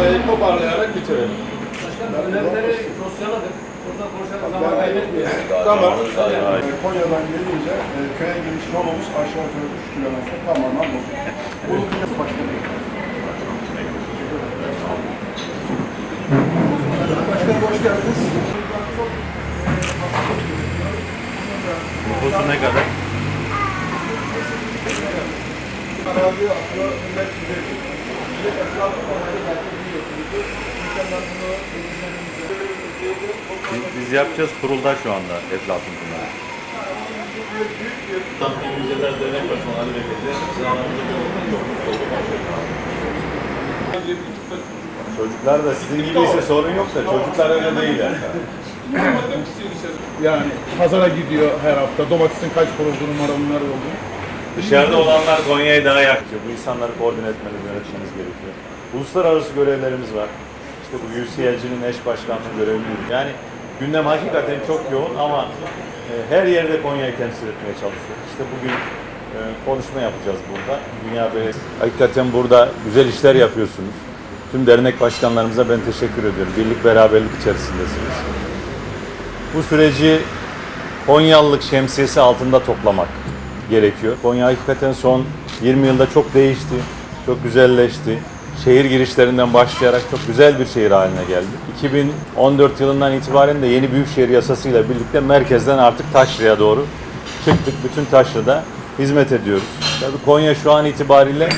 Burayı toparlayarak bitirelim. Başkanım önerileri dosyaladık. Burada konuşalım zaman kaybetmeyelim. Tamam. Konya'dan gelince e, köye giriş yolumuz aşağı yukarı 3 kilometre tamamen bu. Bunu biraz başladık. Başkanım hoş geldiniz. Nüfusu ne kadar? Arazi aklı millet gibi. Millet etrafı onları Biz, biz yapacağız kurulda şu anda Eflatun Pınarı. Dernek Başkanı Ali Bey'le bir olmak. Çocuklar da sizin gibiyse sorun yok da çocuklar öyle değil yani. Yani pazara gidiyor her hafta. Domatesin kaç kuruldu, numaralar oldu. Dışarıda olanlar Konya'yı daha yakıyor. Bu insanları koordine etmeniz, yönetmeniz gerekiyor. Uluslararası görevlerimiz var. İşte bu UCLG'nin eş başkanlığı görevliyiz. Yani gündem hakikaten çok yoğun ama e, her yerde Konya'yı temsil etmeye çalışıyoruz. İşte bugün e, konuşma yapacağız burada. Dünya Belediyesi. Hakikaten burada güzel işler yapıyorsunuz. Tüm dernek başkanlarımıza ben teşekkür ediyorum. Birlik beraberlik içerisindesiniz. Bu süreci Konyalılık şemsiyesi altında toplamak gerekiyor. Konya hakikaten son 20 yılda çok değişti, çok güzelleşti. Şehir girişlerinden başlayarak çok güzel bir şehir haline geldi. 2014 yılından itibaren de yeni büyükşehir yasasıyla birlikte merkezden artık Taşra'ya doğru çıktık. Bütün Taşra'da hizmet ediyoruz. Tabii Konya şu an itibariyle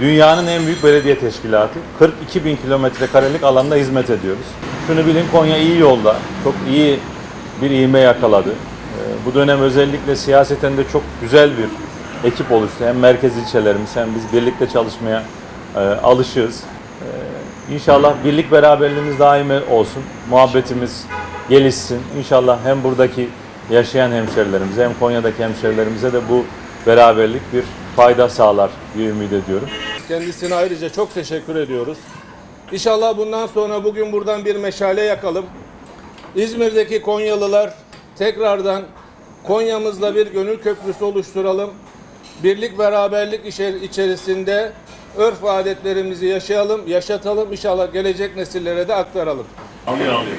dünyanın en büyük belediye teşkilatı. 42 bin kilometre karelik alanda hizmet ediyoruz. Şunu bilin Konya iyi yolda, çok iyi bir ivme yakaladı. Ee, Bu dönem özellikle siyaseten de çok güzel bir ekip oluştu. Hem merkez ilçelerimiz hem biz birlikte çalışmaya e, alışığız. Ee, İnşallah birlik beraberliğimiz daimi olsun. Muhabbetimiz gelişsin. İnşallah hem buradaki yaşayan hemşerilerimize hem Konya'daki hemşerilerimize de bu beraberlik bir fayda sağlar diye ümit ediyorum. Kendisine ayrıca çok teşekkür ediyoruz. İnşallah bundan sonra bugün buradan bir meşale yakalım. İzmir'deki Konyalılar tekrardan Konya'mızla bir gönül köprüsü oluşturalım. Birlik beraberlik içer- içerisinde örf ve adetlerimizi yaşayalım, yaşatalım. İnşallah gelecek nesillere de aktaralım. Alıyor alıyor.